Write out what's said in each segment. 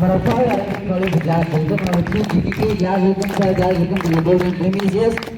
मराठवाड़ा राज्य कॉलेज जा जोगन मौजूद जी के जा जोगन का जा जोगन गोल्डन प्रेमी यस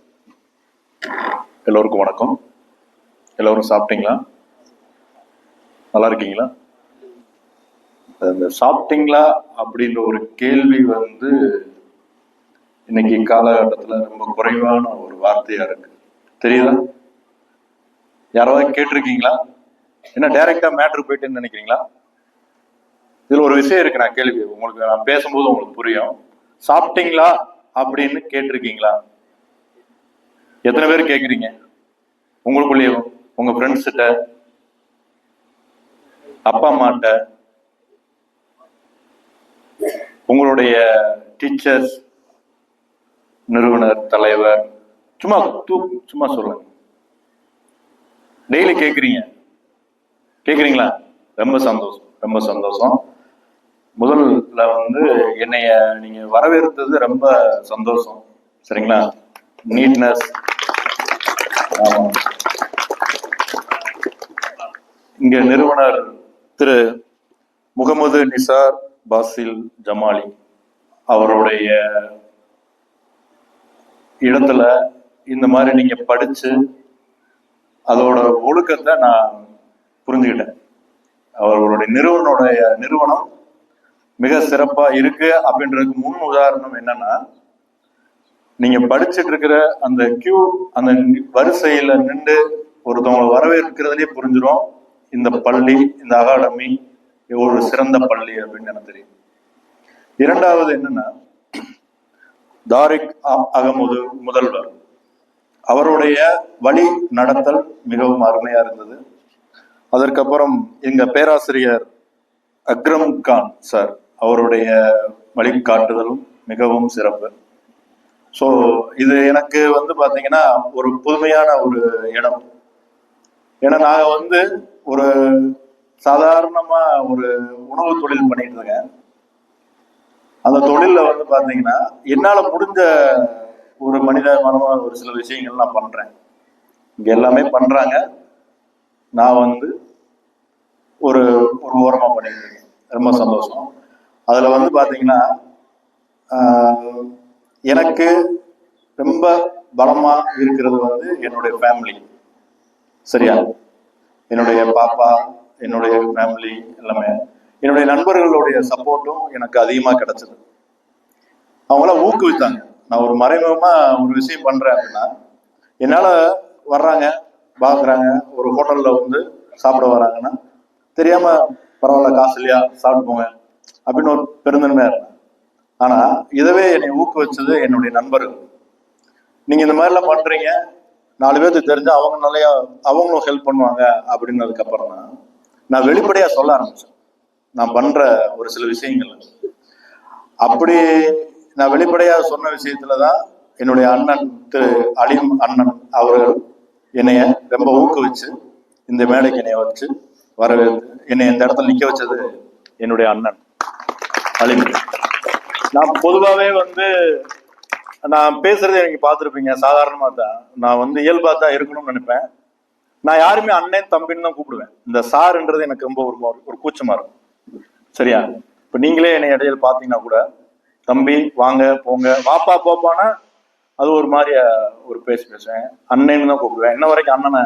எல்லோருக்கும் வணக்கம். எல்லோரும் சாப்பிட்டீங்களா? நல்லா இருக்கீங்களா? அந்த சாப்பிட்டீங்களா அப்படின்ற ஒரு கேள்வி வந்து இன்னைக்கு காலகட்டத்தில் ரொம்ப குறைவான ஒரு வார்த்தையா இருக்கு. தெரியுதா? யாராவது கேட்டிருக்கீங்களா? என்ன டைரக்டா மேட்ரு போயிட்டுன்னு நினைக்கிறீங்களா? இதுல ஒரு விஷயம் இருக்கு நான் கேள்வி. உங்களுக்கு நான் பேசும்போது உங்களுக்கு புரியும். சாப்பிட்டீங்களா அப்படின்னு கேட்டிருக்கீங்களா? எத்தனை பேர் கேக்குறீங்க? உங்களுக்குள்ளேயும் உங்க ஃப்ரெண்ட்ஸ் கிட்ட? அப்பா அம்மாட்ட? உங்களுடைய டீச்சர்ஸ் நிறுவனர் தலைவர்? சும்மா தூ சும்மா சொல்லுங்க. டெய்லி கேக்குறீங்க. கேக்குறீங்களா? ரொம்ப சந்தோஷம் ரொம்ப சந்தோஷம். முதல்ல வந்து என்னைய நீங்க வரவேற்றது ரொம்ப சந்தோஷம். சரிங்களா? நீட்னஸ் இங்க நிறுவனர் திரு முகமது நிசார் பாசில் ஜமாலி அவருடைய இடத்துல இந்த மாதிரி நீங்க படிச்சு அதோட ஒழுக்கத்தை நான் புரிஞ்சுக்கிட்டேன். அவர்களுடைய நிறுவனுடைய நிறுவனம் மிக சிறப்பா இருக்கு அப்படின்றதுக்கு முன் உதாரணம் என்னன்னா நீங்க படிச்சுட்டு இருக்கிற அந்த கியூ அந்த வரிசையில நின்று ஒருத்தவங்களை வரவேற்கிறதுலே புரிஞ்சிடும் இந்த பள்ளி இந்த அகாடமி ஒரு சிறந்த பள்ளி அப்படின்னு எனக்கு தெரியும். இரண்டாவது என்னன்னா தாரிக் அ- அகமது முதல்வர். அவருடைய வழி நடத்தல் மிகவும் அருமையா இருந்தது. அதற்கப்புறம் எங்க பேராசிரியர் அக்ரம் கான் சார் அவருடைய வழிகாட்டுதலும் மிகவும் சிறப்பு. ஸோ இது எனக்கு வந்து பாத்தீங்கன்னா ஒரு புதுமையான ஒரு இடம். ஏன்னா நாங்க வந்து ஒரு சாதாரணமா ஒரு உணவு தொழில் பண்ணிட்டு இருக்கேன். அந்த தொழில்ல வந்து பாத்தீங்கன்னா என்னால முடிஞ்ச ஒரு மனிதமான ஒரு சில விஷயங்கள் நான் பண்றேன். இங்க எல்லாமே பண்றாங்க. நான் வந்து ஒரு ஒரு ஓரமா பண்ணிட்டு இருக்கேன். ரொம்ப சந்தோஷம். அதுல வந்து பாத்தீங்கன்னா ஆஹ், எனக்கு ரொம்ப பலமா இருக்கிறது வந்து என்னுடைய ஃபேமிலி சரியா? என்னுடைய பாப்பா என்னுடைய ஃபேமிலி எல்லாமே. என்னுடைய நண்பர்களுடைய சப்போர்ட்டும் எனக்கு அதிகமா கிடைச்சது. அவங்களாம் ஊக்குவித்தாங்க. நான் ஒரு மறைமுகமா ஒரு விஷயம் பண்றேன் அப்படின்னா என்னால வர்றாங்க பாக்குறாங்க ஒரு ஹோட்டல்ல வந்து சாப்பிட வராங்கன்னா தெரியாம பரவாயில்ல காசு இல்லையா சாப்பிட்டு போங்க அப்படின்னு ஒரு பெருந்தன்மையா இருந்தேன். ஆனா இதவே என்னை ஊக்குவிச்சது என்னுடைய நண்பர்கள். நீங்க இந்த மாதிரிலாம் பண்றீங்க நாலு பேருக்கு தெரிஞ்சா அவங்க நிறைய அவங்களும் ஹெல்ப் பண்ணுவாங்க அப்படின்னதுக்கு அப்புறம் தான் நான் வெளிப்படையா சொல்ல ஆரம்பிச்சேன். நான் பண்ற ஒரு சில விஷயங்கள். அப்படி நான் வெளிப்படையா சொன்ன விஷயத்துலதான் என்னுடைய அண்ணன் திரு அலிம் அண்ணன் அவர்கள் என்னைய ரொம்ப ஊக்குவிச்சு இந்த மேடைக்கு என்னைய வச்சு வரவேற்று என்னை இந்த இடத்துல நிக்க வச்சது என்னுடைய அண்ணன் அலிம். நான் பொதுவாகவே வந்து நான் பேசுறதை நீங்க பார்த்துருப்பீங்க சாதாரணமாக தான் நான் வந்து இயல்பாக தான் இருக்கணும்னு நினைப்பேன். நான் யாருமே அண்ணன் தம்பின்னு தான் கூப்பிடுவேன். இந்த சாருன்றது எனக்கு ரொம்ப ஒரு ஒரு கூச்சமாக இருக்கும். சரியா? இப்போ நீங்களே என்னை இடையில பார்த்தீங்கன்னா கூட தம்பி வாங்க போங்க. வாப்பா போப்பானா அது ஒரு மாதிரி ஒரு பேசி பேசுவேன். அண்ணன்னு தான் கூப்பிடுவேன். இன்ன வரைக்கும் அண்ணனை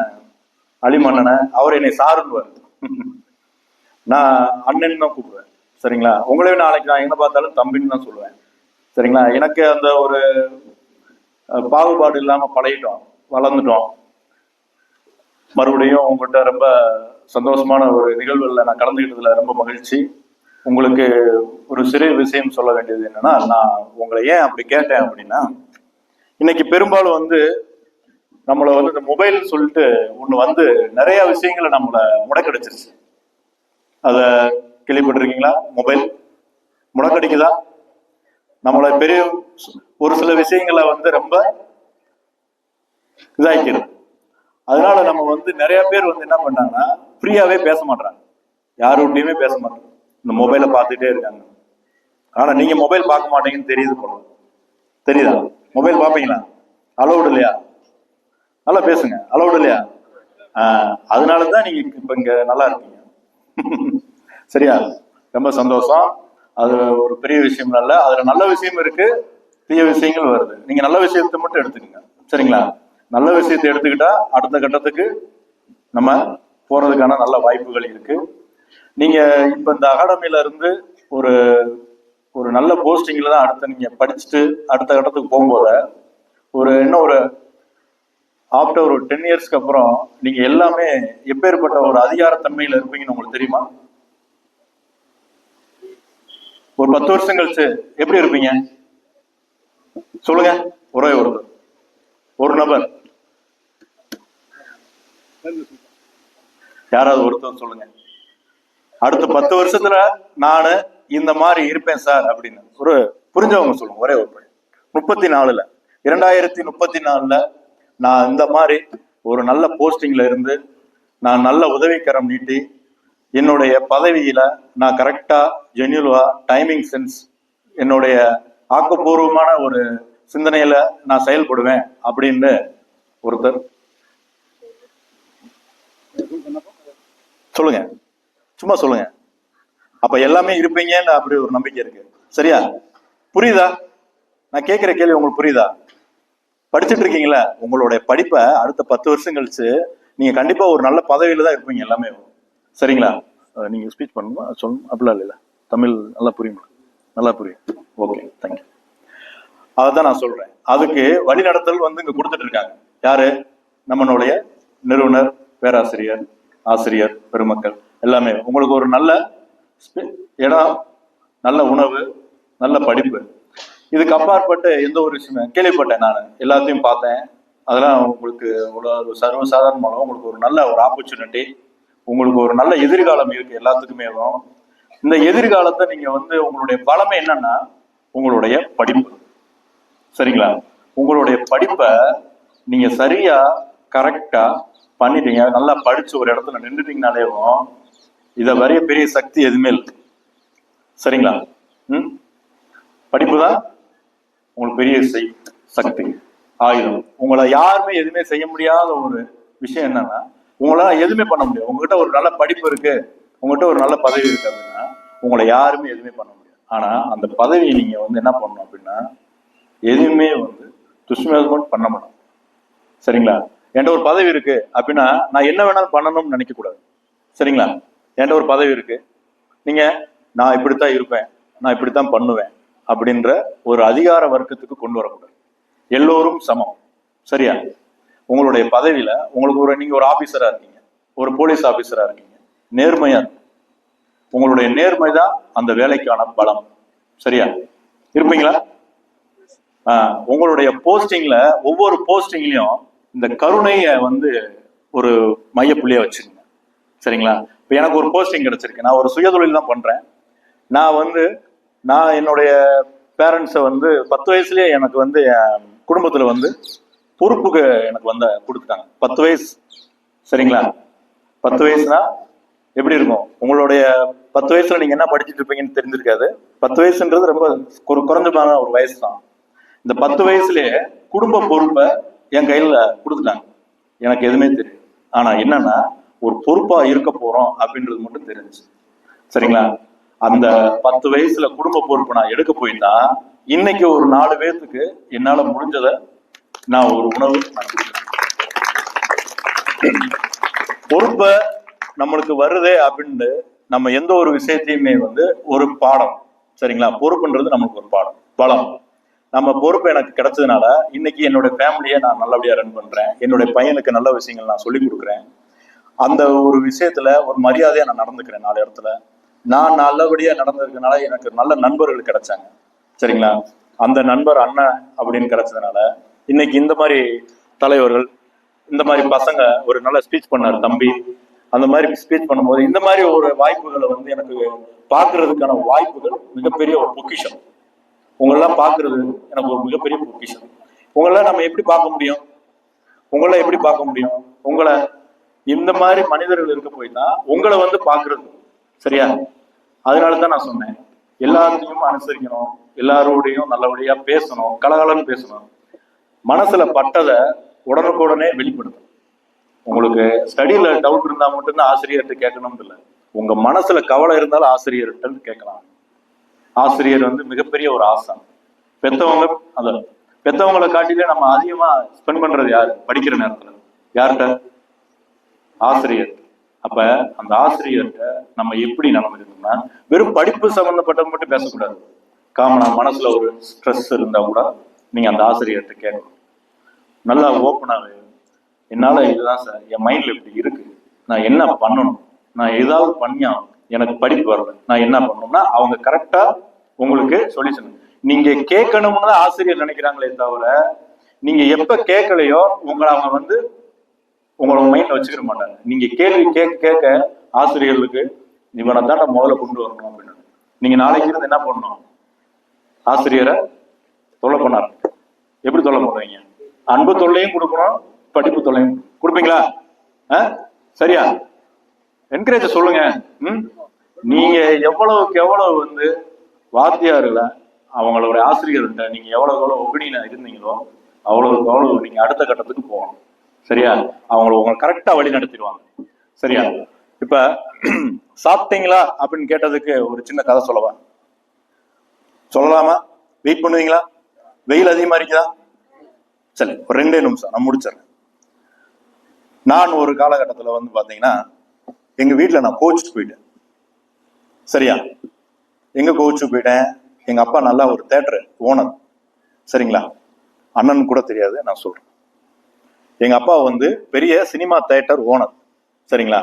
அலிம் அவர் என்னை சாருன்னுவார். நான் அண்ணன் தான் கூப்பிடுவேன். சரிங்களா? உங்களையும் நாளைக்கு நான் என்ன பார்த்தாலும் தம்பின்னு தான் சொல்லுவேன். சரிங்களா? எனக்கு அந்த ஒரு பாகுபாடு இல்லாமல் பழகிட்டோம். வளர்ந்துட்டோம். மறுபடியும் உங்கள்கிட்ட ரொம்ப சந்தோஷமான ஒரு நிகழ்வுகளில் நான் கலந்துக்கிட்டதுல ரொம்ப மகிழ்ச்சி. உங்களுக்கு ஒரு சிறிய விஷயம் சொல்ல வேண்டியது என்னன்னா நான் உங்களை ஏன் அப்படி கேட்டேன் அப்படின்னா இன்னைக்கு பெரும்பாலும் வந்து நம்மளை வந்து இந்த மொபைல் சொல்லிட்டு ஒன்று வந்து நிறைய விஷயங்களை நம்மளை முடக்கடிச்சிருச்சு. அதை கேள்விப்பட்டிருக்கீங்களா? மொபைல் முடக்கடிக்குதா? நம்மள பெரிய ஒரு சில விஷயங்களை வந்து ரொம்ப இதாக்கிறது அதனால நம்ம வந்து நிறைய பேர் வந்து என்ன பண்ணாங்கன்னா ஃப்ரீயாவே பேச மாட்டாங்க யாருகிட்டையுமே பேச மாட்டாங்க. இந்த மொபைலை பார்த்துட்டே இருக்காங்க. ஆனா நீங்க மொபைல் பார்க்க மாட்டீங்கன்னு தெரியுது போல. தெரியுதா? மொபைல் பார்ப்பீங்களா? அலௌடு இல்லையா? நல்லா பேசுங்க. அலௌடு இல்லையா? ஆஹ் அதனால தான் நீங்க இப்ப இங்க நல்லா இருக்கீங்க. சரியா? ரொம்ப சந்தோஷம். அது ஒரு பெரிய விஷயம் இல்ல அதுல நல்ல விஷயம் இருக்கு தீய விஷயங்கள் வருது. நீங்க நல்ல விஷயத்தை மட்டும் எடுத்துக்கங்க. சரிங்களா? நல்ல விஷயத்தை எடுத்துக்கிட்டா அடுத்த கட்டத்துக்கு நம்ம போறதுக்கான நல்ல வாய்ப்புகள் இருக்கு. நீங்க இப்ப இந்த அகாடமியில இருந்து ஒரு ஒரு நல்ல போஸ்டிங்ல தான் அடுத்து நீங்க படிச்சுட்டு அடுத்த கட்டத்துக்கு போகும்போத ஒரு இன்னும் ஒரு ஆஃப்டர் ஒரு டென் இயர்ஸ்க்கு அப்புறம் நீங்க எல்லாமே எப்பேற்பட்ட ஒரு அதிகாரத்தன்மையில இருப்பீங்கன்னு உங்களுக்கு தெரியுமா? ஒரு பத்து வருஷம் கழிச்சு எப்படி இருப்பீங்க? சொல்லுங்க. ஒரே ஒரு ஒரு நபர். யாராவது ஒருத்தர் சொல்லுங்க. அடுத்த பத்து வருஷத்துல நானு இந்த மாதிரி இருப்பேன் சார் அப்படின்னு. ஒரு புரிஞ்சவங்க சொல்லுங்க. ஒரே ஒரு பையன் முப்பத்தி நாலுல இரண்டாயிரத்தி முப்பத்தி நாலுல நான் இந்த மாதிரி ஒரு நல்ல போஸ்டிங்ல இருந்து நான் நல்ல உதவிக்கரம் நீட்டி என்னுடைய பதவியில நான் கரெக்டா ஜென்யூலா டைமிங் சென்ஸ் என்னுடைய ஆக்கப்பூர்வமான ஒரு சிந்தனையில நான் செயல்படுவேன் அப்படின்னு ஒருத்தர் சொல்லுங்க. சும்மா சொல்லுங்க. அப்ப எல்லாமே இருப்பீங்கன்னு அப்படி ஒரு நம்பிக்கை இருக்கு. சரியா? புரியுதா? நான் கேட்கிற கேள்வி உங்களுக்கு புரியுதா? படிச்சுட்டு இருக்கீங்களா உங்களுடைய படிப்பை அடுத்த பத்து வருஷம் கழிச்சு நீங்க கண்டிப்பா ஒரு நல்ல பதவியில தான் இருப்பீங்க எல்லாமே. சரிங்களா? நீங்கள் ஸ்பீச் பண்ணணுமா? சொல்லணும் அப்படிலாம் இல்லைல்ல. தமிழ் நல்லா புரியுங்களா நல்லா புரியும். ஓகே தேங்க்யூ அதுதான் நான் சொல்றேன். அதுக்கு வழிநடத்தல் வந்து இங்க கொடுத்துட்டு இருக்காங்க. யாரு? நம்மளுடைய நிறுவனர் பேராசிரியர் ஆசிரியர் பெருமக்கள். எல்லாமே. உங்களுக்கு ஒரு நல்ல இடம் நல்ல உணவு நல்ல படிப்பு. இதுக்கு அப்பாற்பட்டு எந்த ஒரு விஷயமே கேள்விப்பட்டேன் நான். எல்லாத்தையும் பார்த்தேன். அதெல்லாம் உங்களுக்கு ஒரு சர்வசாதாரணமான உங்களுக்கு ஒரு நல்ல ஒரு ஆப்பர்ச்சுனிட்டி உங்களுக்கு ஒரு நல்ல எதிர்காலம் இருக்கு எல்லாத்துக்குமே இந்த எதிர்காலத்தை நீங்க வந்து உங்களுடைய பலமை என்னன்னா உங்களுடைய படிப்பு. சரிங்களா? உங்களுடைய படிப்பை நீங்க சரியா கரெக்டா பண்ணிட்டீங்க. நல்லா படிச்சு ஒரு இடத்துல நின்றுட்டீங்கனாலேவும் இதை வரைய பெரிய சக்தி எதுவுமே இல்லை. சரிங்களா? ம்? படிப்பு தான் உங்களுக்கு பெரிய சக்தி. ஆயுதம் உங்களை யாருமே எதுவுமே செய்ய முடியாத ஒரு விஷயம் என்னன்னா உங்களால எதுவுமே பண்ண முடியாது. உங்ககிட்ட ஒரு நல்ல படிப்பு இருக்கு. உங்ககிட்ட ஒரு நல்ல பதவி இருக்கு அப்படின்னா உங்களை யாருமே எதுவுமே பண்ண முடியாது. ஆனா அந்த பதவியை நீங்க வந்து என்ன பண்ணணும் அப்படின்னா எதுவுமே வந்து துஷ்மேதம் பண்ண முடியும் சரிங்களா? என்கிட்ட ஒரு பதவி இருக்கு அப்படின்னா நான் என்ன வேணாலும் பண்ணணும்னு நினைக்க கூடாது. சரிங்களா? என்கிட்ட ஒரு பதவி இருக்கு. நீங்க நான் இப்படித்தான் இருப்பேன். நான் இப்படித்தான் பண்ணுவேன் அப்படின்ற ஒரு அதிகார வர்க்கத்துக்கு கொண்டு வரக்கூடாது. எல்லோரும் சமம். சரியா? உங்களுடைய பதவியில உங்களுக்கு ஒரு நீங்க ஒரு ஆபீசரா இருக்கீங்க. ஒரு போலீஸ் ஆபீசரா இருக்கீங்க. நேர்மையா உங்களுடைய நேர்மை தான் அந்த வேலைக்கான பலம். சரியா? இருப்பீங்களா? உங்களுடைய போஸ்டிங்ல ஒவ்வொரு போஸ்டிங்லயும் இந்த கருணையை வந்து ஒரு மையப்புள்ளியா வச்சுருங்க சரிங்களா? இப்போ எனக்கு ஒரு போஸ்டிங் கிடைச்சிருக்கு. நான் ஒரு சுயதொழில் தான் பண்றேன். நான் வந்து நான் என்னுடைய பேரண்ட்ஸை வந்து பத்து வயசுலயே எனக்கு வந்து என் குடும்பத்துல வந்து பொறுப்புக்கு எனக்கு வந்து கொடுத்துட்டாங்க. பத்து வயசு. சரிங்களா? பத்து வயசுனா எப்படி இருக்கும்? உங்களுடைய பத்து வயசுல நீங்க என்ன படிச்சுட்டு இருப்பீங்கன்னு தெரிஞ்சிருக்காது. பத்து வயசுன்றது ரொம்ப ஒரு குறைஞ்சமான ஒரு வயசு தான் இந்த பத்து வயசுலயே குடும்ப பொறுப்பை என் கையில கொடுத்துட்டாங்க. எனக்கு எதுவுமே தெரியும் ஆனா என்னன்னா ஒரு பொறுப்பா இருக்க போறோம் அப்படின்றது மட்டும் தெரிஞ்சு சரிங்களா? அந்த பத்து வயசுல குடும்ப பொறுப்பு நான் எடுக்க போயிட்டா இன்னைக்கு ஒரு நாலு பேர்த்துக்கு என்னால முடிஞ்சதை நான் ஒரு உணவு நான் பொறுப்பை நம்மளுக்கு வருதே அப்படின்னு நம்ம எந்த ஒரு விஷயத்தையுமே வந்து ஒரு பாடம் சரிங்களா? பொறுப்புன்றது நம்மளுக்கு ஒரு பாடம் பலம் நம்ம பொறுப்பு எனக்கு கிடைச்சதுனால இன்னைக்கு என்னோட ஃபேமிலியை நான் நல்லபடியா ரன் பண்றேன். என்னுடைய பையனுக்கு நல்ல விஷயங்கள் நான் சொல்லி கொடுக்குறேன். அந்த ஒரு விஷயத்துல ஒரு மரியாதையா நான் நடந்துக்கிறேன் நாலு இடத்துல. நான் நல்லபடியா நடந்திருக்கனால எனக்கு நல்ல நண்பர்கள் கிடைச்சாங்க சரிங்களா? அந்த நண்பர் அண்ணன் அப்படின்னு கிடைச்சதுனால இன்னைக்கு இந்த மாதிரி தலைவர்கள் இந்த மாதிரி பசங்க ஒரு நல்ல ஸ்பீச் பண்ணார் தம்பி. அந்த மாதிரி ஸ்பீச் பண்ணும்போது இந்த மாதிரி ஒரு வாய்ப்புகளை வந்து எனக்கு பார்க்கறதுக்கான வாய்ப்புகள் மிகப்பெரிய ஒரு பொக்கிஷம். உங்களெல்லாம் பார்க்கறது எனக்கு ஒரு மிகப்பெரிய பொக்கிஷம். உங்களெல்லாம் நம்ம எப்படி பார்க்க முடியும்? உங்களை எப்படி பார்க்க முடியும்? உங்களை இந்த மாதிரி மனிதர்கள் இருக்க போய் தான் உங்களை வந்து பார்க்கறது சரியா? அதனால தான் நான் சொன்னேன். எல்லாத்தையும் அனுசரிக்கணும் எல்லாரோடையும் நல்லபடியா பேசணும் கலகலன்னு பேசணும். மனசுல பட்டதை உடனுக்குடனே வெளிப்படுத்தும். உங்களுக்கு ஸ்டடியில டவுட் இருந்தா மட்டும்தான் ஆசிரியர்கிட்ட கேட்கணும்னு இல்லை. உங்க மனசுல கவலை இருந்தாலும் ஆசிரியர்கிட்ட கேட்கலாம். ஆசிரியர் வந்து மிகப்பெரிய ஒரு ஆசை பெத்தவங்க அத பெத்தவங்களை காட்டிலே நம்ம அதிகமா ஸ்பெண்ட் பண்றது யாரு? படிக்கிற நேரத்துல. யார்கிட்ட? ஆசிரியர். அப்ப அந்த ஆசிரியர்கிட்ட நம்ம எப்படி நடந்துக்கணும்னா வெறும் படிப்பு சம்பந்தப்பட்டது மட்டும் பேசக்கூடாது. காமனா மனசுல ஒரு ஸ்ட்ரெஸ் இருந்தா கூட நீங்க அந்த ஆசிரியர்கிட்ட கேட்கணும். நல்லா ஓப்பனாக என்னால இதுதான் சார் என் மைண்ட்ல இப்படி இருக்கு. நான் என்ன பண்ணணும்? நான் ஏதாவது பண்ணியா எனக்கு படிப்பு வரல. நான் என்ன பண்ணணும்னா அவங்க கரெக்டா உங்களுக்கு சொல்யூஷன் நீங்க கேட்கணும்னு தான் ஆசிரியர் நினைக்கிறாங்களே தவிர நீங்க எப்ப கேட்கலையோ உங்களை அவங்க வந்து உங்களோட மைண்ட்ல வச்சுக்கிற மாட்டாங்க. நீங்க கேள்வி கேட்க கேட்க ஆசிரியர்களுக்கு இவனை தான் முதல்ல கொண்டு வரணும் அப்படின்னு. நீங்க நாளைக்கு இருந்து என்ன பண்ணணும்? ஆசிரியரை தொல்லை பண்ணாரு எப்படி தொல்லை பண்ணுவீங்க? அன்பு தொல்லையும் கொடுக்கணும் படிப்பு தொல்லையும். கொடுப்பீங்களா? ஆ? சரியா? என்கரேஜ் சொல்லுங்க. ம்? நீங்க எவ்வளவுக்கு எவ்வளவு வந்து வாத்தியாருல அவங்களோட ஆசிரியர்கிட்ட நீங்க எவ்வளவு எவ்வளவு ஒகுனியில இருந்தீங்களோ அவ்வளவுக்கு அவ்வளவு நீங்க அடுத்த கட்டத்துக்கு போகணும். சரியா? அவங்கள உங்களை கரெக்டா வழி நடத்திடுவாங்க. சரியா? இப்ப சாப்பிட்டீங்களா அப்படின்னு கேட்டதுக்கு ஒரு சின்ன கதை சொல்லவா? சொல்லலாமா? வெயிட் பண்ணுவீங்களா? வெயில் அதிகமா இருக்குதா? சரி ஒரு ரெண்டே நிமிஷம் நான் முடிச்சிடுறேன். நான் ஒரு காலகட்டத்தில் வந்து பார்த்தீங்கன்னா எங்கள் வீட்டில் நான் கோச்சுட்டு போயிட்டேன். சரியா? எங்கே கோச்சு போயிட்டேன். எங்கள் அப்பா நல்லா ஒரு தேட்டரு ஓனர். சரிங்களா? அண்ணன் கூட தெரியாது நான் சொல்கிறேன் எங்கள் அப்பா வந்து பெரிய சினிமா தேட்டர் ஓனர். சரிங்களா?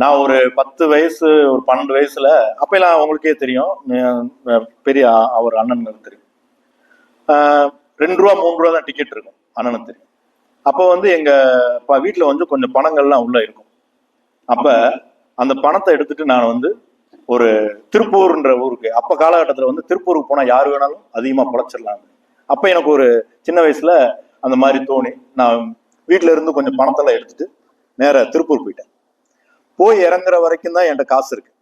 நான் ஒரு பத்து வயசு ஒரு பன்னெண்டு வயசுல அப்பெல்லாம் உங்களுக்கே தெரியும் பெரிய அவர் அண்ணன் தெரியும். ரெண்டு ரூபா மூணு ரூபா தான் டிக்கெட் இருக்கும். அண்ணனுக்கு தெரியும். அப்போ வந்து எங்க ப- வீட்டுல வந்து கொஞ்சம் பணங்கள்லாம் உள்ள இருக்கும். அப்ப அந்த பணத்தை எடுத்துட்டு நான் வந்து ஒரு திருப்பூர்ன்ற ஊருக்கு அப்ப காலகட்டத்துல வந்து திருப்பூருக்கு போனா யாரு வேணாலும் அதிகமா பொழைச்சிடலாம். அப்ப எனக்கு ஒரு சின்ன வயசுல அந்த மாதிரி தோணி நான் வீட்டில இருந்து கொஞ்சம் பணத்தெல்லாம் எடுத்துட்டு நேர திருப்பூர் போயிட்டேன். போய் இறங்குற வரைக்கும் தான் என்கிட்ட காசு இருக்கு.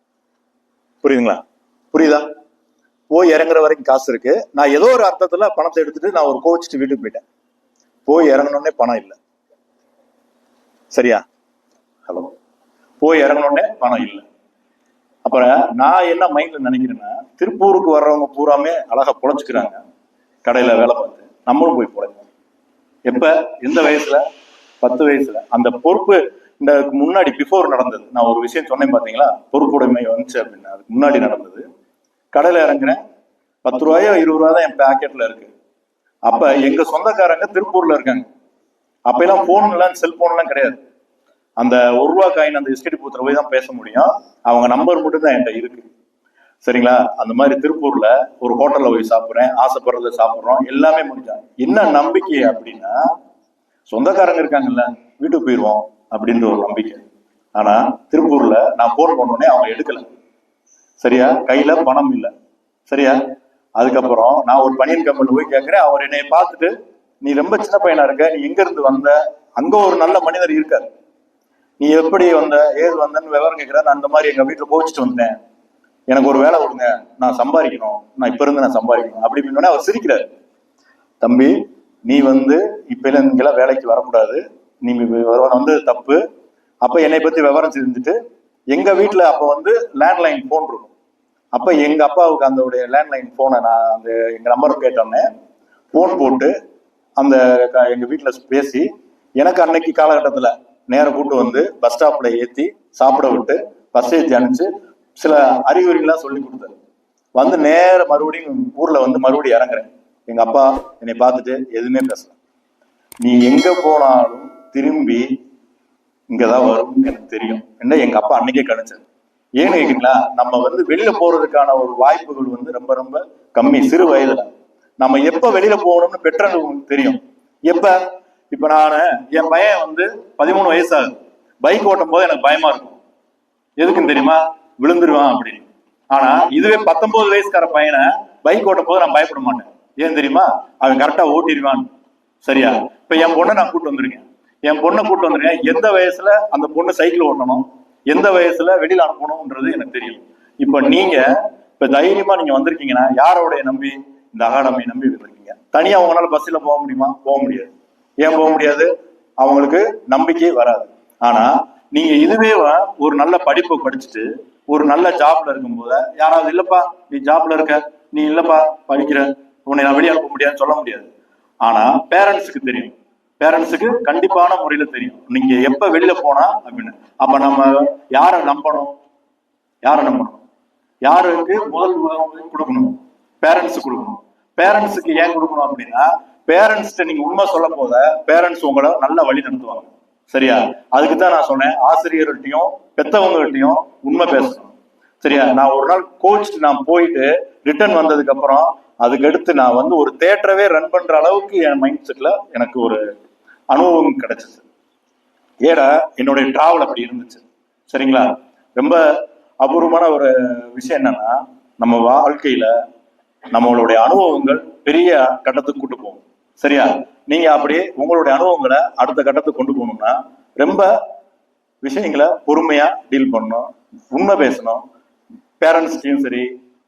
புரியுதுங்களா? புரியுதா? போய் இறங்குற வரைக்கும் காசு இருக்கு. நான் ஏதோ ஒரு அர்த்தத்துல பணத்தை எடுத்துட்டு நான் ஒரு கோவிச்சிட்டு வீட்டுக்கு போயிட்டேன். போய் இறங்கினோடனே பணம் இல்லை. சரியா? ஹலோ போய் இறங்கினோடனே பணம் இல்லை. அப்புறம் நான் என்ன மைண்ட்ல நினைக்கிறேன்னா திருப்பூருக்கு வர்றவங்க பூராமே அழகா பொழைச்சுக்கிறாங்க. கடையில வேலை பார்த்து நம்மளும் போய் பொழைப்போம். எப்ப? எந்த வயசுல? பத்து வயசுல. அந்த பொறுப்பு இந்த முன்னாடி பிஃபோர் நடந்தது. நான் ஒரு விஷயம் சொன்னேன் பாத்தீங்களா? பொறுப்புடைமை வந்துச்சு அப்படின்னா அதுக்கு முன்னாடி நடந்தது. கடையில இறங்குறேன் பத்து ரூபாயோ இருபது ரூபா தான் என் பாக்கெட்ல இருக்கு. அப்ப எங்க சொந்தக்காரங்க திருப்பூர்ல இருக்காங்க. அப்ப எல்லாம் போன் எல்லாம் செல்போன் எல்லாம் கிடையாது. அந்த ஒரு ரூபா காயின் அந்த எஸ்டிடி பூத்துல போய் தான் பேச முடியும். அவங்க நம்பர் மட்டும் தான் என்கிட்ட இருக்கு. சரிங்களா? அந்த மாதிரி திருப்பூர்ல ஒரு ஹோட்டல்ல போய் சாப்பிடுறேன் ஆசைப்படுறத சாப்பிடுறோம் எல்லாமே முடிஞ்சாங்க என்ன நம்பிக்கை அப்படின்னா சொந்தக்காரங்க இருக்காங்கல்ல வீட்டுக்கு போயிடுவோம் அப்படின்ற ஒரு நம்பிக்கை. ஆனா திருப்பூர்ல நான் போன் பண்ணோடனே அவங்க எடுக்கல. சரியா? கையில பணம் இல்ல. சரியா? அதுக்கப்புறம் நான் ஒரு பனியன் கம்பெனில போய் கேட்கிறேன் அவர் என்னை பார்த்துட்டு நீ ரொம்ப சின்ன பையனா இருக்க? நீ எங்க இருந்து வந்த? அங்க ஒரு நல்ல மனிதர் இருக்காரு. நீ எப்படி வந்த? ஏது வந்தன்னு விவரம் கேட்கிற நான் இந்த மாதிரி எங்க வீட்டுல கோச்சிட்டு வந்தேன். எனக்கு ஒரு வேலை கொடுங்க. நான் சம்பாதிக்கணும். நான் இப்ப இருந்து நான் சம்பாதிக்கணும். அப்படி இப்படின்னு அவர் சிரிக்கிறாரு. தம்பி நீ வந்து இப்ப இங்கெல்லாம் வேலைக்கு வரக்கூடாது. நீ வந்து தப்பு. அப்ப என்னை பத்தி விவரம் தெரிஞ்சுட்டு எங்க வீட்டுல அப்ப வந்து லேண்ட்லைன் போன் இருக்கும். அப்ப எங்க அப்பாவுக்கு அந்த லேண்ட்லைன் போனை நான் அந்த எங்க நம்பர் கேட்டோன்னே போன் போட்டு அந்த க- எங்க வீட்டுல பேசி எனக்கு அன்னைக்கு காலகட்டத்துல நேரம் கூட்டு வந்து பஸ் ஸ்டாப்ல ஏத்தி சாப்பிட விட்டு பஸ் ஏத்தி அனுப்பிச்சு சில அறிகுறிலாம் சொல்லி கொடுத்தாரு வந்து நேர மறுபடியும் ஊர்ல வந்து மறுபடியும் இறங்குறேன். எங்க அப்பா என்னை பார்த்துட்டு எதுவுமே பேசல. நீ எங்க போனாலும் திரும்பி இங்கதான் வரும்னு எனக்கு தெரியும். என்ன எங்க அப்பா அன்னைக்கே கணிச்சது ஏன்னு கேக்குறீங்களா நம்ம வந்து வெளியில போறதுக்கான ஒரு வாய்ப்புகள் வந்து ரொம்ப ரொம்ப கம்மி சிறு வயதுல. நம்ம எப்ப வெளியில போகணும்னு பெற்றவங்களுக்கு தெரியும். எப்ப? இப்ப நான் என் பையன் வந்து பதிமூணு வயசாகுது. பைக் ஓட்டும் போது எனக்கு பயமா இருக்கும். எதுக்குன்னு தெரியுமா? விழுந்துருவான் அப்படின்னு. ஆனா இதுவே பத்தொன்பது வயசுக்கார பையனை பைக் ஓட்டும் போது நான் பயப்பட மாட்டேன். ஏன் தெரியுமா? அவன் கரெக்டா ஓட்டிடுவான். சரியா? இப்ப என் பொண்ணை நான் கூட்டு வந்திருக்கேன். என் பொண்ணை கூட்டு வந்திருக்கேன். எந்த வயசுல அந்த பொண்ணு சைக்கிள் ஓட்டணும்? எந்த வயசுல வெளியில அனுப்பணும்ன்றது எனக்கு தெரியும் இப்ப நீங்க இப்ப தைரியமா நீங்க வந்திருக்கீங்கன்னா யாரோடைய நம்பி இந்த அகாடமியை நம்பி வந்திருக்கீங்க? தனியா உங்களால பஸ்ல போக முடியுமா? போக முடியாது. ஏன் போக முடியாது? அவங்களுக்கு நம்பிக்கை வராது. ஆனா நீங்க இதுவே ஒரு நல்ல படிப்பை படிச்சுட்டு ஒரு நல்ல ஜாப்ல இருக்கும் இருக்கும்போது யாராவது இல்லப்பா நீ ஜாப்ல இருக்க நீ இல்லப்பா படிக்கிற உன்னை நான் வெளியே அனுப்ப முடியாதுன்னு சொல்ல முடியாது. ஆனா பேரண்ட்ஸுக்கு தெரியும். பேரண்ட்ஸுக்கு கண்டிப்பான முறையில தெரியும். நீங்க எப்ப வெளியில போனா அப்படின்னு. அப்ப நம்ம யாரை நம்பணும்? யாரை நம்பணும்? யாருக்கு முதல் கொடுக்கணும்? பேரண்ட்ஸ் கொடுக்கணும். பேரண்ட்ஸுக்கு ஏன் கொடுக்கணும் அப்படின்னா பேரண்ட்ஸ்ட நீங்க உண்மை சொல்ல போத பேரண்ட்ஸ் உங்களை நல்ல வழி நடத்துவாங்க. சரியா? அதுக்கு தான் நான் சொன்னேன் ஆசிரியர்கள்ட்டையும் பெத்தவங்கள்ட்டையும் உண்மை பேசணும். சரியா? நான் ஒரு நாள் கோச் நான் போயிட்டு ரிட்டர்ன் வந்ததுக்கு அப்புறம் அதுக்கு அடுத்து நான் வந்து ஒரு தேட்டரவே ரன் பண்ற அளவுக்கு என் மைண்ட் செட்ல எனக்கு ஒரு அனுபவம் கிடைச்சிச்சு ஏடா என்னுடைய டிராவல் அப்படி இருந்துச்சு. சரிங்களா? ரொம்ப அபூர்வமான ஒரு விஷயம் என்னன்னா நம்ம வாழ்க்கையில நம்மளுடைய அனுபவங்கள் பெரிய கட்டத்துக்கு கூட்டு போகும். சரியா? நீங்க அப்படியே உங்களுடைய அனுபவங்களை அடுத்த கட்டத்துக்கு கொண்டு போகணும்னா ரொம்ப விஷயங்களை பொறுமையா டீல் பண்ணணும் உண்மை பேசணும். பேரண்ட்ஸ்டையும் சரி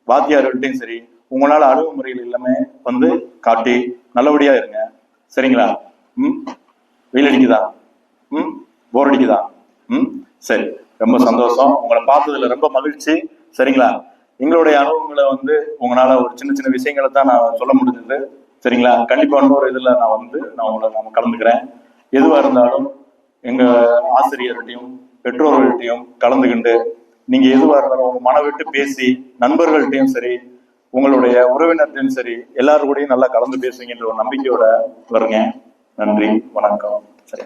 வாத்தியார்கள்ட்டையும் சரி உங்களால் அணுகுமுறைகள் எல்லாமே வந்து காட்டி நல்லபடியா இருங்க. சரிங்களா? ம்? வெயில் அடிக்குதா ம்? போர் அடிக்குதா ம்? சரி ரொம்ப சந்தோஷம். உங்களை பார்த்ததுல ரொம்ப மகிழ்ச்சி. சரிங்களா? எங்களுடைய அனுபவங்களை வந்து உங்களால ஒரு சின்ன சின்ன விஷயங்களை தான் நான் சொல்ல முடிஞ்சது. சரிங்களா? கண்டிப்பா இன்னொரு இதுல நான் வந்து நான் உங்களை நான் கலந்துக்கிறேன். எதுவா இருந்தாலும் எங்க ஆசிரியர்கிட்டையும் பெற்றோர்கள்ட்டையும் கலந்துக்கிண்டு நீங்க எதுவா இருந்தாலும் உங்க மன விட்டு பேசி நண்பர்கள்ட்டையும் சரி உங்களுடைய உறவினர்கிட்டையும் சரி எல்லாரு கூடயும் நல்லா கலந்து பேசுவீங்கன்ற ஒரு நம்பிக்கையோட வருங்க. நன்றி வணக்கம். சரி.